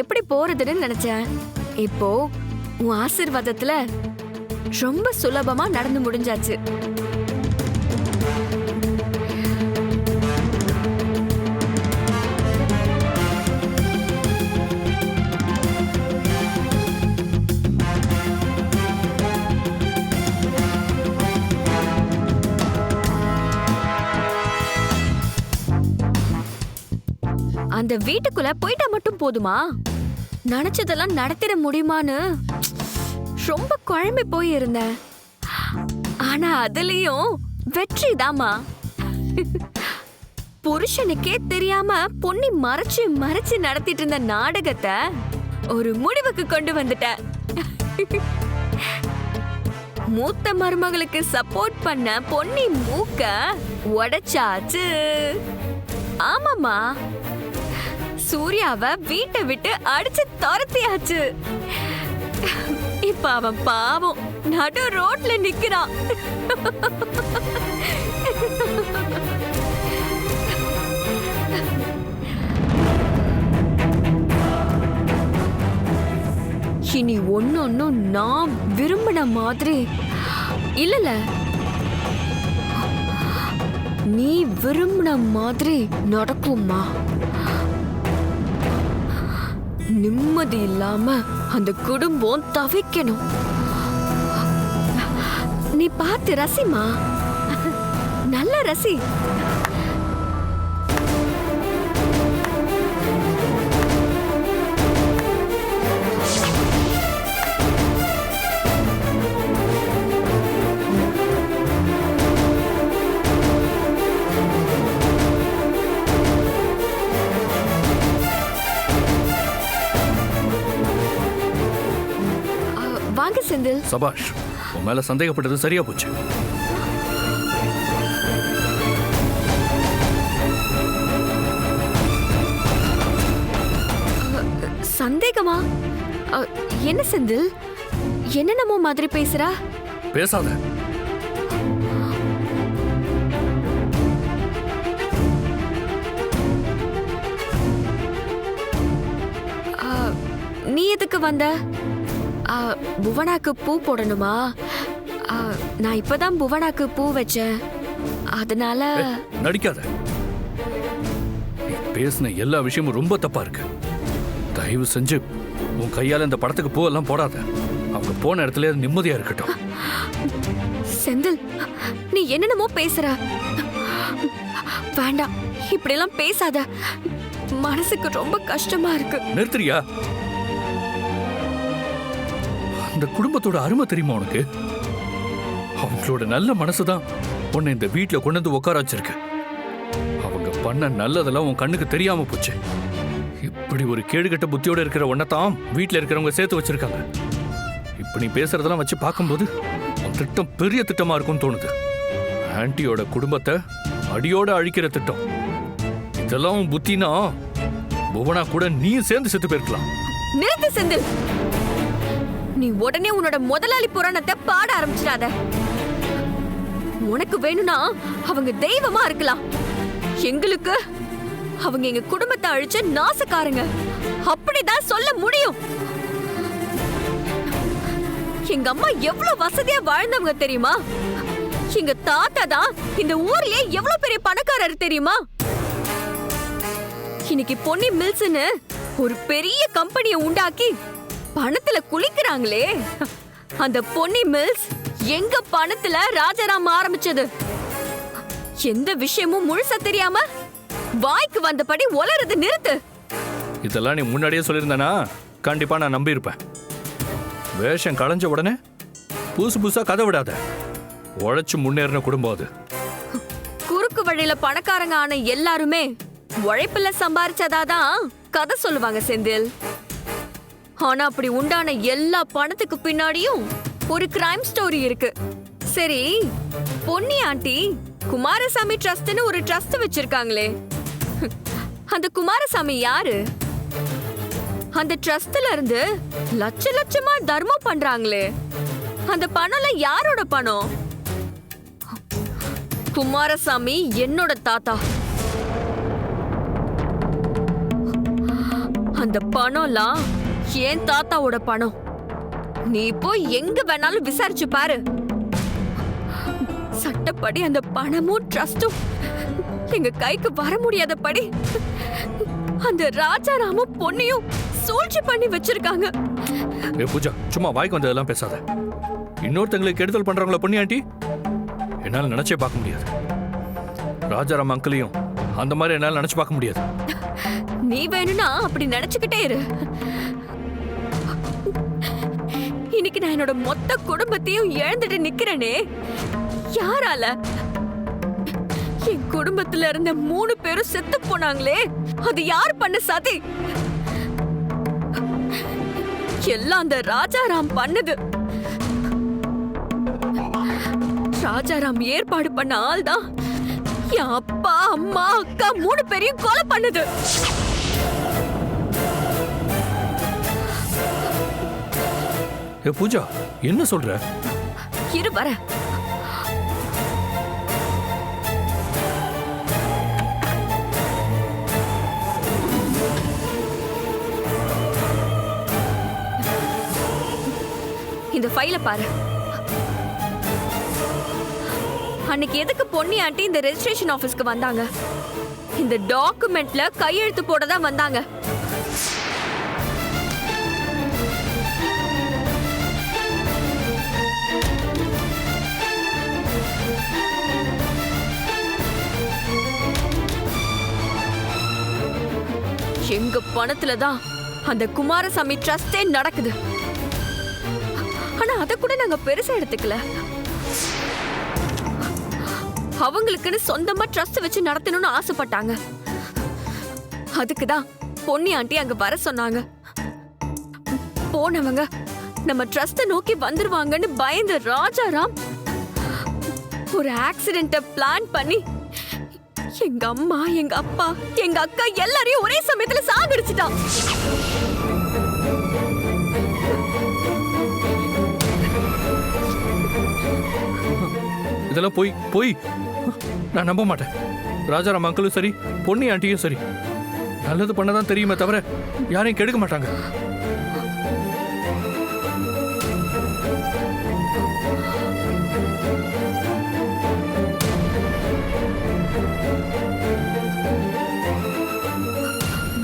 எப்படி போறதுன்னு நினைச்சேன். இப்போ உன் ஆசிர்வாதத்துல ரொம்ப சுலபமா நடந்து முடிஞ்சாச்சு. அந்த வீட்டுக்குள்ள போயிட்டா மட்டும் போதுமா? நினைச்சதெல்லாம் நடத்திட முடியுமான்னு ரொம்ப குழம்பி போயிருந்தேன். ஆனா அதுலயும் வெற்றி தாமா புருஷனுக்கே தெரியாம பொன்னி மறைச்சு மறைச்சு நடத்திட்டு இருந்த நாடகத்தை ஒரு முடிவுக்கு கொண்டு வந்துட்டேன். மூத்த மருமகளுக்கு சப்போர்ட் பண்ண பொன்னி மூக்க உடைச்சாச்சு. ஆமாமா சூர்யாவை வீட்டை விட்டு அடிச்சு துரத்தியாச்சு. இப்ப அவன் பாவம் நடு ரோட்ல நிக்கிறான். இனி ஒன்னொன்னும் நான் விரும்பின மாதிரி. இல்லல. நீ விரும்பின மாதிரி நடக்குமா நிம்மதி இல்லாம அந்த குடும்பம் தவிக்கணும். நீ பார்த்து ரசிமா நல்ல ரசி. வாங்க செந்தில். சபாஷ் உன் மேல சந்தேகப்பட்டது சரியா போச்சு. சந்தேகமா? என்ன செந்தில்? என்னென்னமோ மாதிரி பேசுறா? பேசாத. நீ எதுக்கு வந்த? புவனாக்கு பூ போடணுமா? நான் இப்பதான் புவனாக்கு பூ வச்சேன். அதனால நடிக்காத. பேசின எல்லா விஷயமும் ரொம்ப தப்பா இருக்கு. தயவு செஞ்சு உன் கையால இந்த படத்துக்கு பூவெல்லாம் போடாத. அவங்க போன இடத்துல நிம்மதியா இருக்கட்டும். செந்தில் நீ என்னென்னமோ பேசுற. வேண்டாம் இப்படியெல்லாம் பேசாத. மனசுக்கு ரொம்ப கஷ்டமா இருக்கு. நிறுத்துறியா? அந்த குடும்பத்தோட அருமை தெரியுமா உனக்கு? அவங்களோட நல்ல மனசு தான் உன்னை இந்த வீட்டில் கொண்டு வந்து உட்கார வச்சிருக்கு. அவங்க பண்ண நல்லதெல்லாம் உன் கண்ணுக்கு தெரியாம போச்சு. இப்படி ஒரு கேடுகட்ட புத்தியோட இருக்கிற உன்னைத்தான் வீட்டில் இருக்கிறவங்க சேர்த்து வச்சிருக்காங்க. இப்போ நீ பேசுறதெல்லாம் வச்சு பார்க்கும்போது உன் திட்டம் பெரிய திட்டமா இருக்கும்னு தோணுது. ஆன்ட்டியோட குடும்பத்தை அடியோட அழிக்கிற திட்டம். இதெல்லாம் உன் புத்தினா புவனா கூட நீயும் சேர்ந்து செத்து போயிருக்கலாம். நிறுத்து செந்தில்! நீ உடனே உன்னோட முதலாளி புராணத்தை பாட ஆரம்பிச்சிடாத. உனக்கு வேணும்னா அவங்க தெய்வமா இருக்கலாம். எங்களுக்கு அவங்க எங்க குடும்பத்தை அழிச்ச நாசக்காரங்க. அப்படிதான் சொல்ல முடியும். எங்க அம்மா எவ்வளவு வசதியா வாழ்ந்தவங்க தெரியுமா? எங்க தாத்தா தான் இந்த ஊர்லயே எவ்வளவு பெரிய பணக்காரர் தெரியுமா? இன்னைக்கு பொன்னி மில்ஸ்னு ஒரு பெரிய கம்பெனியை உண்டாக்கி பணத்துல குளிக்கிறாங்களே. அந்த பொன்னி மில்ஸ் எங்க பணத்துல ராஜாராம் ஆரம்பிச்சது? எந்த விஷயமும் முழுசா தெரியாம வாய்க்கு வந்தபடி ஒலறது நிறுத்து. இதெல்லாம் நீ முன்னாடியே சொல்லியிருந்தனா? கண்டிப்பா நான் நம்பியிருப்பேன். வேஷம் களைஞ்ச உடனே புதுசு புதுசா கதை விடாத. உழைச்சு முன்னேறின குடும்பம் அது. குறுக்கு வழியில பணக்காரங்க ஆன எல்லாருமே உழைப்புல சம்பாரிச்சதாதான் கதை சொல்லுவாங்க செந்தில். ஆனா அப்படி உண்டான எல்லா பணத்துக்கு பின்னாடியும் ஒரு கிரைம் ஸ்டோரி இருக்கு. சரி பொன்னி ஆண்டி குமாரசாமி ட்ரஸ்ட்னு ஒரு ட்ரஸ்ட் வச்சிருக்காங்களே. அந்த குமாரசாமி யாரு? அந்த ட்ரஸ்ட்ல இருந்து லட்ச லட்சமா தர்மம் பண்றாங்களே. அந்த பணம்ல யாரோட பணம்? குமாரசாமி என்னோட தாத்தா. அந்த பணம்லாம் என் தாத்தாவோட பணம்? நீ போய் எங்க வேணாலும் விசாரிச்சு பாரு. சட்டப்படி அந்த பணமும் ட்ரஸ்டும் எங்க கைக்கு வர முடியாதபடி அந்த ராஜாராமும் பொண்ணையும் சூழ்ச்சி பண்ணி வச்சிருக்காங்க. ஏ பூஜா சும்மா வாய்க்கு வந்ததெல்லாம் பேசாத. இன்னொருத்தங்களுக்கு கெடுதல் பண்றவங்கள பண்ணி ஆண்டி என்னால நினைச்சே பார்க்க முடியாது. ராஜாராம் அங்கிளையும் அந்த மாதிரி என்னால நினைச்சு பார்க்க முடியாது. நீ வேணும்னா அப்படி நினைச்சுக்கிட்டே இரு. இன்னைக்கு நான் என்னோட மொத்த குடும்பத்தையும் இழந்துட்டு நிக்கிறேனே. யாரால? என் குடும்பத்துல இருந்த மூணு பேரும் செத்து போனாங்களே. அது யார் பண்ண சதி? எல்லாம் அந்த ராஜாராம் பண்ணது. ராஜாராம் ஏற்பாடு பண்ண ஆள் தான் என் அப்பா அம்மா அக்கா மூணு பேரையும் கொலை பண்ணுது. ஏ பூஜா என்ன சொல்ற? இரு வர. இந்த ஃபைல பாரு. அன்னைக்கு எதுக்கு பொன்னி ஆண்டி இந்த ரெஜிஸ்ட்ரேஷன் ஆபீஸ்க்கு வந்தாங்க? இந்த டாக்குமெண்ட்ல கையெழுத்து போட தான் வந்தாங்க. எங்க பணத்துல தான் அந்த குமாரசாமி ட்ரஸ்டே நடக்குது. ஆனா அத கூட நாங்க பெருசா எடுத்துக்கல. அவங்களுக்குன்னு சொந்தமா ட்ரஸ்ட் வச்சு நடத்தணும்னு ஆசைப்பட்டாங்க. அதுக்கு தான் பொன்னி ஆண்டி அங்க வர சொன்னாங்க. போனவங்க நம்ம ட்ரஸ்ட நோக்கி வந்துருவாங்கன்னு பயந்த ராஜாராம் ஒரு ஆக்சிடென்ட்ட பிளான் பண்ணி எங்க அம்மா எங்க அப்பா எங்க அக்கா எல்லாரையும் ஒரே சமயத்துல சாகடிச்சிட்டான் இதெல்லாம் போய் போய். நான் நம்ப மாட்டேன். ராஜாராம் அங்கிளும் சரி பொன்னி ஆண்டியும் சரி. நல்லது பண்ணதான் தெரியுமே தவிர யாரையும் கெடுக்க மாட்டாங்க.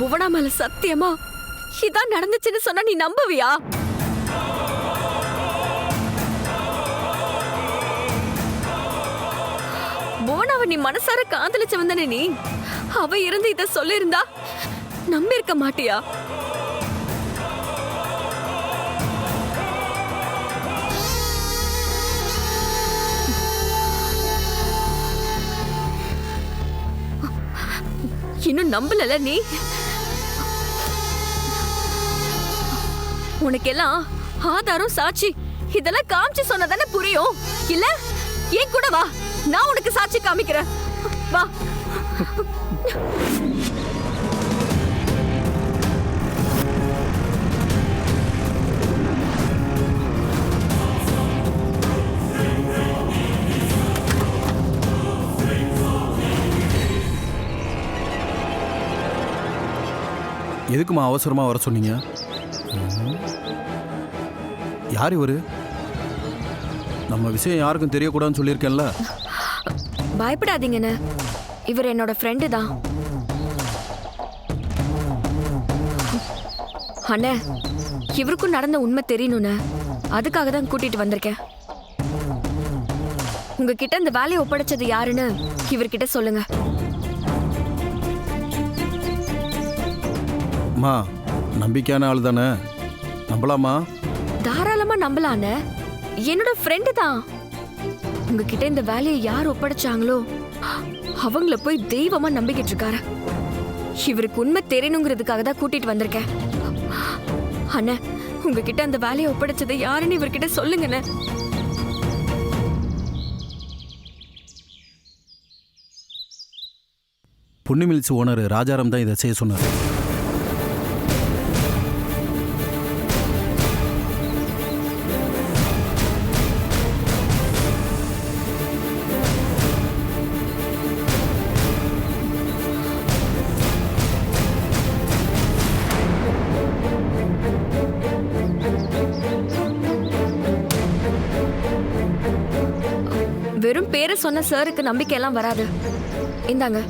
புவனா மேல சத்தியமா? இதான் நடந்துச்சுன்னு சொன்னா நீ நம்புவியா? புவனாவை நீ மனசார காதலிச்சு தானே நீ. அவ இருந்து இத சொல்லியிருந்தா நம்பி இருக்க மாட்டியா? இன்னும் நம்பலல நீ? உனக்கெல்லாம் ஆதாரம் சாட்சி இதெல்லாம் காமிச்சு சொன்னதானே புரியும்? இல்ல? ஏன் கூட வா. நான் உனக்கு சாட்சி காமிக்கிறேன். வா. எதுக்குமா அவசரமா வர சொன்னீங்க? யார் இவரு? நம்ம விஷயம் யாருக்கும் தெரியக்கூடாதுன்னு சொல்லியிருக்கேன்ல. பயப்படாதீங்கண்ணே. இவர் என்னோட ஃப்ரெண்டு தான். அண்ணே இவருக்கும் நடந்த உண்மை தெரியணுண்ணே அதுக்காக தான் கூட்டிட்டு வந்திருக்கேன். உங்ககிட்ட இந்த வேலையை ஒப்படைச்சது யாருன்னு இவர்கிட்ட சொல்லுங்க. அம்மா நம்பிக்கையான ஆள் தானே? நம்பலாமா? தாராளமா நம்பலாண்ணே என்னோட ஃப்ரெண்டு தான். உங்ககிட்ட இந்த வேலையை யார் ஒப்படைச்சாங்களோ அவங்கள போய் தெய்வமா நம்பிக்கிட்டு இருக்காரு. இவருக்கு உண்மை தெரியணுங்கிறதுக்காக தான் கூட்டிட்டு வந்திருக்கேன். அண்ணா உங்ககிட்ட அந்த வேலையை ஒப்படைச்சதை யாருன்னு இவர்கிட்ட சொல்லுங்கண்ணே. பொன்னிமில்ஸ் ஓனர் ராஜாராம் தான் இதை செய்ய சொன்னார். பேரை சொன்ன சாருக்கு நம்பிக்கையெல்லாம் வராது. இந்தாங்க.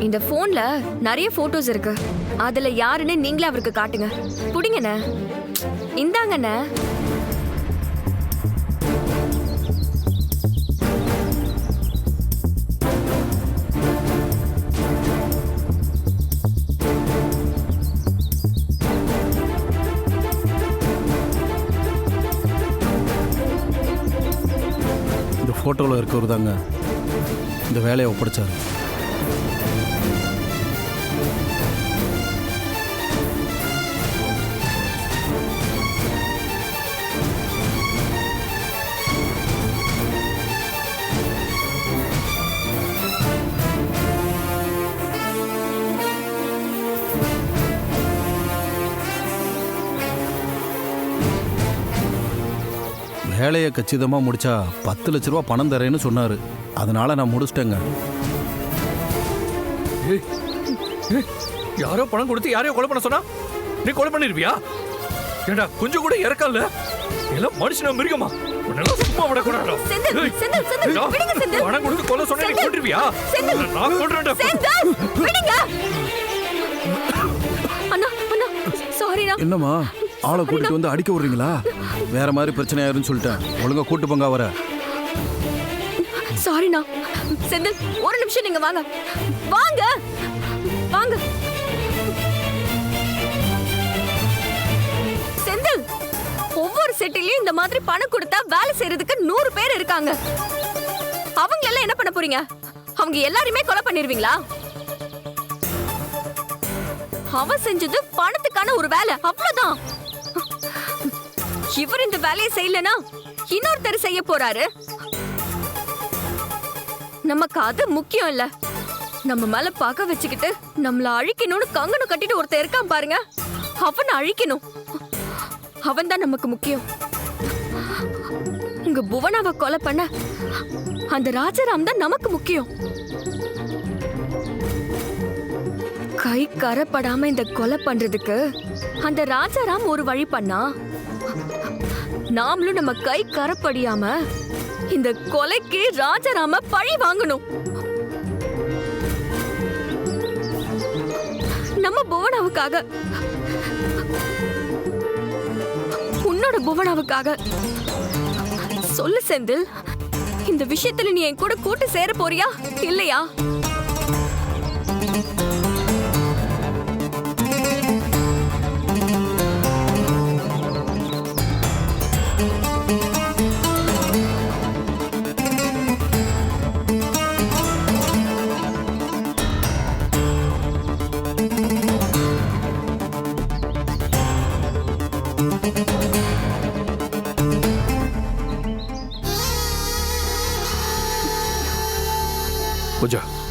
இந்த போன்ல நிறைய போட்டோஸ் இருக்கு. அதுல யாருன்னு நீங்களே அவருக்கு காட்டுங்க. புடிங்கண்ண. இந்தாங்கண்ண. ஃபோட்டோவில் இருக்கவர் தாங்க இந்த வேலையை ஒப்படைச்சார். வேலையை கச்சிதமாக முடிச்சா பத்து லட்ச ரூபா பணம் தரேன்னு சொன்னார். அதனால நான் முடிச்சிட்டேங்க. யாரோ பணம் கொடுத்து யாரையோ கொலை பண்ண சொன்னா? நீ கொலை பண்ணிருவியா ஏண்டா கொஞ்சம் கூட இறக்கல எல்லாம் மனுஷனா மிருகமா? உன்னெல்லாம் சும்மா விடக்கூடாதா. பணம் கொடுத்து கொலை சொன்னா நீ. உன்னை நான் சாரிண்ணா என்னம்மா? ஆளை கூட்டிட்டு வந்து அடிக்க விடுறீங்களா? வேற மாதிரி பிரச்சனை ஆயிருன்னு சொல்லிட்டேன். ஒழுங்கா கூட்டு போங்க அவரை. சாரிண்ணா செந்தில் ஒரு நிமிஷம் நீங்க வாங்க. வாங்க. வாங்க. செந்தில் ஒவ்வொரு செட்டிலையும் இந்த மாதிரி பணம் கொடுத்தா வேலை செய்யறதுக்கு நூறு பேர் இருக்காங்க. அவங்க எல்லாம் என்ன பண்ண போறீங்க? அவங்க எல்லாரையுமே கொலை பண்ணிருவீங்களா? அவன் செஞ்சது பணத்துக்கான ஒரு வேலை. அவ்வளவுதான். இவர் இந்த வேலையை செய்யலனா இன்னொருத்தர் செய்ய போறாரு. நமக்கு அது முக்கியம் இல்ல. நம்ம மேல பக வச்சுக்கிட்டு நம்மள அழிக்கணும்னு கங்கணம் கட்டிட்டு ஒருத்தர் இருக்கான் பாருங்க. அவனை அழிக்கணும். அவன் தான் நமக்கு முக்கியம். உங்க புவனாவை கொலை பண்ண அந்த ராஜாராம் தான் நமக்கு முக்கியம். கை கரப்படாம இந்த கொலை பண்றதுக்கு அந்த ராஜாராம் ஒரு வழி பண்ணா நாமளும் நம்ம கை கரப்படியாம இந்த கொலைக்கு ராஜாராம பழி வாங்கணும். நம்ம புவனாவுக்காக. உன்னோட புவனாவுக்காக. சொல்லு செந்தில் இந்த விஷயத்துல நீ என் கூட கூட்டு சேர போறியா? இல்லையா?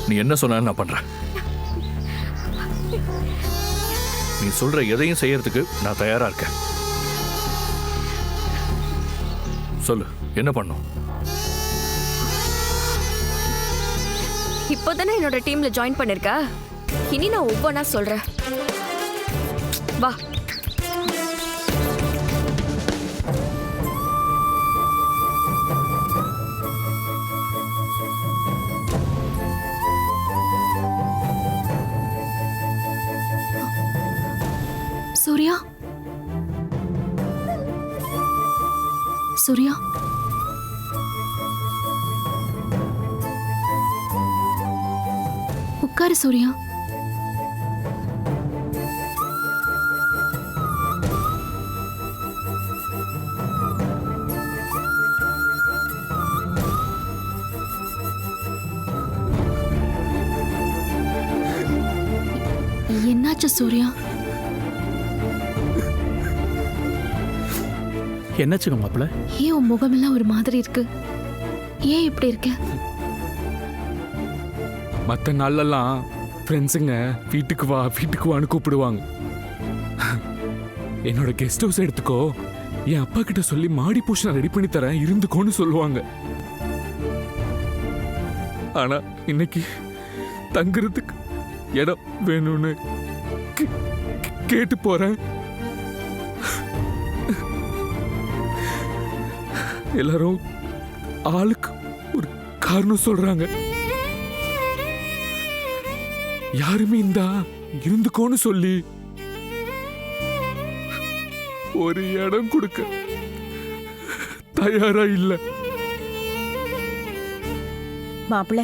நீ என்ன சொன்னாலும் நான் பண்றேன். நீ சொல்ற எதையும் செய்யறதுக்கு நான் தயாரா இருக்கேன். சொல்லு என்ன பண்ணும்? இப்போதானே என்னோட டீம்ல ஜாயின் பண்ணிருக்க? இனி நான் ஒவ்வொன்றா சொல்றேன். வா. உட்காரு சூர்யா. என்னாச்சு சூர்யா? என்னாச்சுங்க மாப்பிள்ள? ஏன் உன் முகமெல்லாம் ஒரு மாதிரி இருக்கு? ஏன் இப்படி இருக்க? மற்ற நாள்லலாம் ஃப்ரெண்ட்ஸுங்க வீட்டுக்கு வா வீட்டுக்கு வான்னு கூப்பிடுவாங்க. என்னோட கெஸ்ட் ஹவுஸ் எடுத்துக்கோ. என் அப்பா கிட்ட சொல்லி மாடி போஷன் ரெடி பண்ணி தரேன் இருந்துக்கோன்னு சொல்லுவாங்க. ஆனா இன்னைக்கு தங்குறதுக்கு இடம் வேணும்னு கேட்டு போறேன். எல்லாரும் ஆளுக்கு ஒரு காரணம் சொல்றாங்க. யாருமே இந்தா இருந்துக்கோன்னு சொல்லி ஒரு இடம் கொடுக்க தயாரா இல்ல. மாப்பிள்ள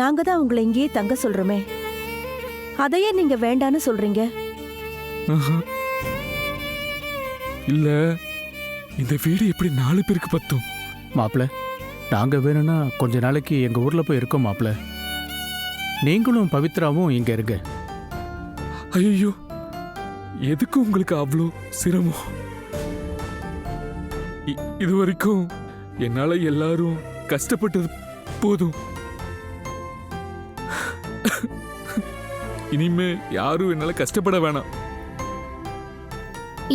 நாங்க தான் உங்களை இங்கேயே தங்க சொல்றோமே. அதையே நீங்க வேண்டான்னு சொல்றீங்க. இல்ல இந்த வீடு எப்படி நாலு பேருக்கு பத்தும்? மாப்பிள்ள நாங்கள் வேணும்னா கொஞ்ச நாளைக்கு எங்கள் ஊரில் போய் இருக்கோம் மாப்பிள்ள. நீங்களும் பவித்ராவும் இங்கே இருங்க. ஐயோ எதுக்கு உங்களுக்கு அவ்வளோ சிரமம்? இது வரைக்கும் என்னால எல்லாரும் கஷ்டப்பட்டது போதும். இனிமே யாரும் என்னால கஷ்டப்பட வேணாம்.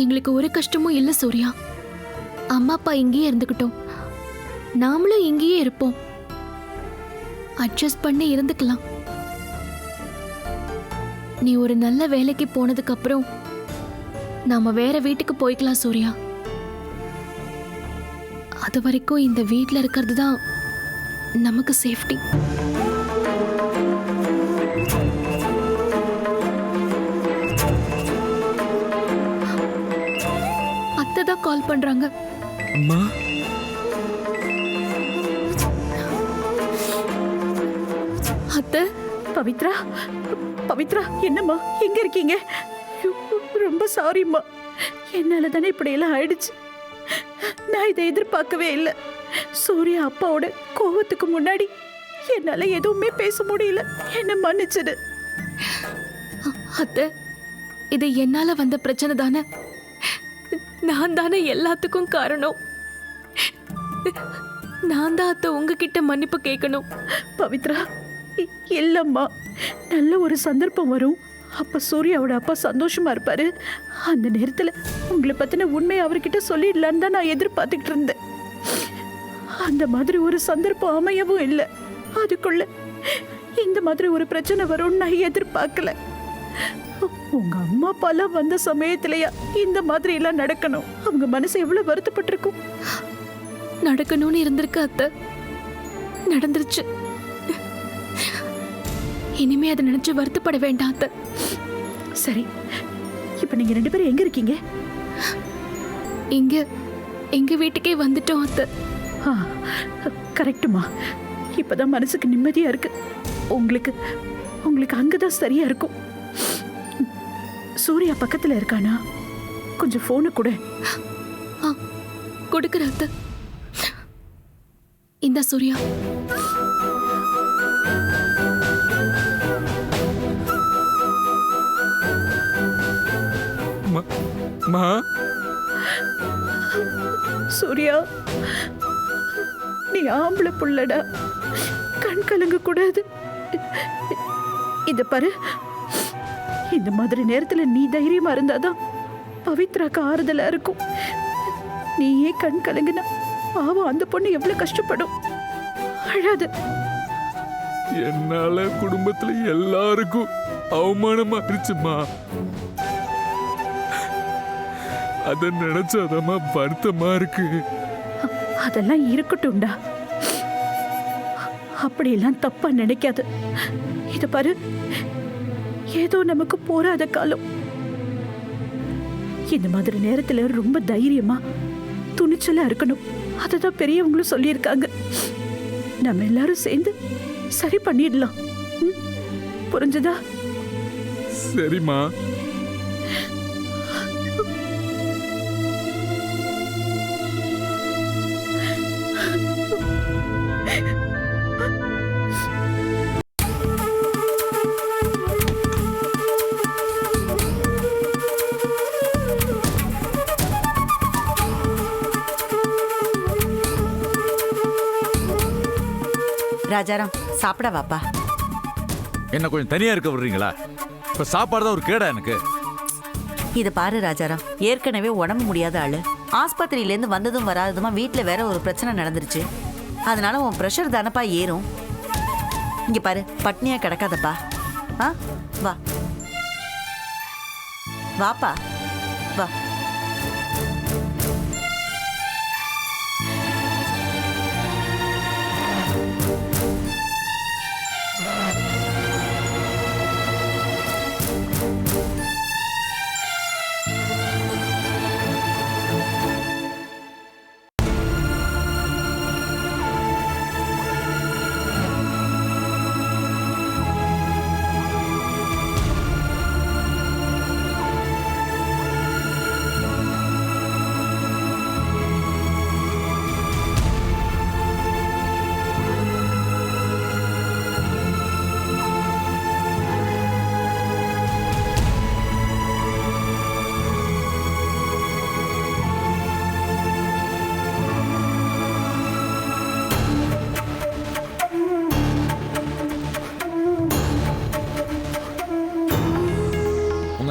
எங்களுக்கு ஒரு கஷ்டமும் இல்ல சூர்யா. அம்மா அப்பா இங்கேயே இருந்துக்கிட்டோம் நாமளும் இங்கேயே இருப்போம். அட்ஜஸ்ட் பண்ணி இருந்துக்கலாம். நீ ஒரு நல்ல வேலைக்கு போனதுக்கு அப்புறம் நாம வேற வீட்டுக்கு போய்க்கலாம் சூர்யா. அது வரைக்கும் இந்த வீட்ல இருக்கிறது தான் நமக்கு சேஃப்டி. அத்தை தான் கால் பண்றாங்க. அம்மா? அத்தை பவித்ரா. பவித்ரா என்னம்மா? எங்க இருக்கீங்க? ரொம்ப சாரிம்மா என்னால தானே இப்படி எல்லாம் ஆயிடுச்சு. நான் இதை எதிர்பார்க்கவே இல்லை. சூர்யா அப்பாவோட கோவத்துக்கு முன்னாடி என்னால எதுவுமே பேச முடியல. என்ன மன்னிச்சிடு. அத்தை இது என்னால வந்த பிரச்சனை தானே? நான் தானே எல்லாத்துக்கும் காரணம். நான் தான் அத்தை உங்ககிட்ட மன்னிப்பு கேட்கணும். பவித்ரா இல்லம்மா. நல்ல ஒரு சந்தர்ப்பம் வரும். அப்போ சூர்யாவோட அப்பா சந்தோஷமா இருப்பாரு. அந்த நேரத்தில் உங்களை பற்றின உண்மையை அவர்கிட்ட சொல்லிடலான்னு தான் நான் எதிர்பார்த்துக்கிட்டு இருந்தேன். அந்த மாதிரி ஒரு சந்தர்ப்பம் அமையவும் இல்லை. அதுக்குள்ள இந்த மாதிரி ஒரு பிரச்சனை வரும்னு நான் எதிர்பார்க்கல. உங்க அம்மா அப்பாலாம் வந்த சமயத்திலயா இந்த மாதிரி எல்லாம் நடக்கணும்? அவங்க மனசு எவ்வளவு வருத்தப்பட்டிருக்கும்? நடக்கணும்னு இருந்திருக்கு அத்தை. நடந்துருச்சு. இனிமே அதை நினைச்சு வருத்தப்பட வேண்டாம் அத்தை. சரி இப்ப நீங்க ரெண்டு பேரும் எங்க இருக்கீங்க? இங்க எங்க வீட்டுக்கே வந்துட்டோம் அத்தை. ஆ, கரெக்ட்டுமா. இப்பதான் மனசுக்கு நிம்மதியா இருக்கு. உங்களுக்கு உங்களுக்கு அங்கதான் சரியா இருக்கும். சூர்யா பக்கத்துல இருக்கானா? கொஞ்சம் போனு கூட. கொடுக்குற அத்தை. இந்த சூர்யா. மா சூர்யா நீ ஆம்பளை புள்ளடா. கண் கலங்க கூடாது. இத பாரு. இந்த மாதிரி நேரத்துல நீ தைரியமா இருந்தாதான் பவித்ராக்கு ஆறுதலா இருக்கும். நீயே கண் கலங்குனா பாவம் அந்த பொண்ணு எவ்வளவு கஷ்டப்படும். அழாது. என்னால குடும்பத்துல எல்லாருக்கும் அவமானமா இருச்சுமா அத நினைச்சாதம்மா வருத்தமா இருக்கு. அதெல்லாம் இருக்கட்டும்டா. அப்படியெல்லாம் தப்பா நினைக்காது. இத பாரு. ஏதோ நமக்கு போராத காலம். இந்த மாதிரி நேரத்துல ரொம்ப தைரியமா துணிச்சலா இருக்கணும். அததான் பெரியவங்களும் சொல்லியிருக்காங்க. நம்ம எல்லாரும் சேர்ந்து சரி பண்ணிடலாம்? புரிஞ்சுதா? சரிம்மா. ராஜாராம் சாப்பிட வாப்பா என்ன கொஞ்சம் தனியா இருக்க விடுறீங்களா? இப்ப சாப்பாடு தான் ஒரு கேடா எனக்கு. இது பாரு ராஜாராம். ஏற்கனவே உடம்பு முடியாத ஆளு. ஆஸ்பத்திரியிலேருந்து வந்ததும் வராததுமா வீட்டில் வேற ஒரு பிரச்சனை நடந்துருச்சு. அதனால உன் ப்ரெஷர் தானப்பா ஏறும். இங்க பாரு பட்னியா கிடக்காதப்பா. ஆ? வா. வாப்பா. வா.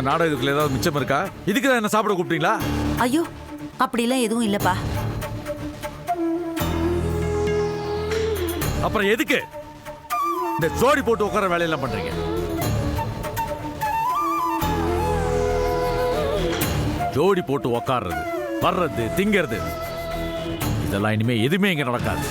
நாடகத்துல ஏதாவது மிச்சம் இருக்கா? இதுக்கு தான் என்ன சாப்பிட கூப்பிட்டீங்களா? ஐயோ அப்படிலாம் எதுவும் இல்லப்பா. அப்புறம் எதுக்கு? இந்த ஜோடி போட்டு உட்கார வேலையெல்லாம் பண்றீங்க. ஜோடி போட்டு உக்காடுறது வர்றது திங்கிறது இதெல்லாம் இனிமே எதுவுமே இங்க நடக்காது.